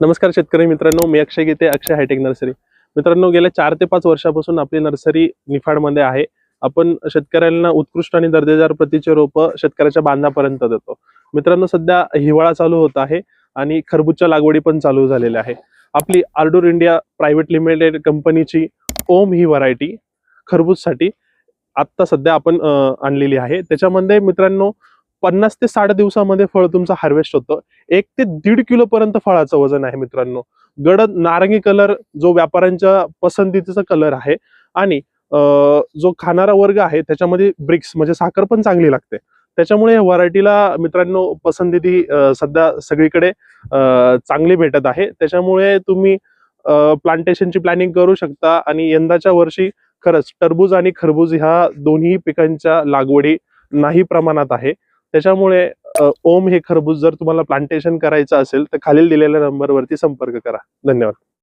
नमस्कार शेतकरी मित्रांनो मी अक्षय गीते अक्षय हायटेक नर्सरी. मित्रांनो गेल्या चार ते पाच वर्षापासून आपली नर्सरी निफाडमध्ये आहे. आपण शेतकऱ्यांना उत्कृष्ट आणि दर्जेदार प्रतीचे रोप शेतकऱ्याच्या बांधापर्यंत देतो. मित्रांनो सध्या हिवाळा चालू होत आहे आणि खरबूजच्या लागवडी पण चालू झालेल्या आहे. आपली आर्डोर इंडिया प्रायव्हेट लिमिटेड कंपनीची ओम ही व्हरायटी खरबूजसाठी आत्ता सध्या आपण आणलेली आहे. त्याच्यामध्ये मित्रांनो पन्नास ते साठ दिवसामध्ये फळ तुमचं हार्वेस्ट होतं. एक ते दीड किलो पर्यंत फळाचं वजन आहे मित्रांनो. गडद नारंगी कलर जो व्यापाऱ्यांच्या पसंतीचा कलर आहे आणि जो खाणारा वर्ग आहे त्याच्यामध्ये ब्रिक्स म्हणजे साखर पण चांगली लागते. त्याच्यामुळे या व्हरायटीला मित्रांनो पसंती सध्या सगळीकडे चांगली भेटत आहे. त्याच्यामुळे तुम्ही प्लांटेशनची प्लॅनिंग करू शकता आणि यंदाच्या वर्षी खरंच टरबूज आणि खरबूज ह्या दोन्ही पिकांच्या लागवडी नाही प्रमाणात आहे. त्याच्यामुळे ओम हे खरबूज जर तुम्हाला प्लांटेशन करायचं असेल तर खालील दिलेल्या नंबरवरती संपर्क करा. धन्यवाद.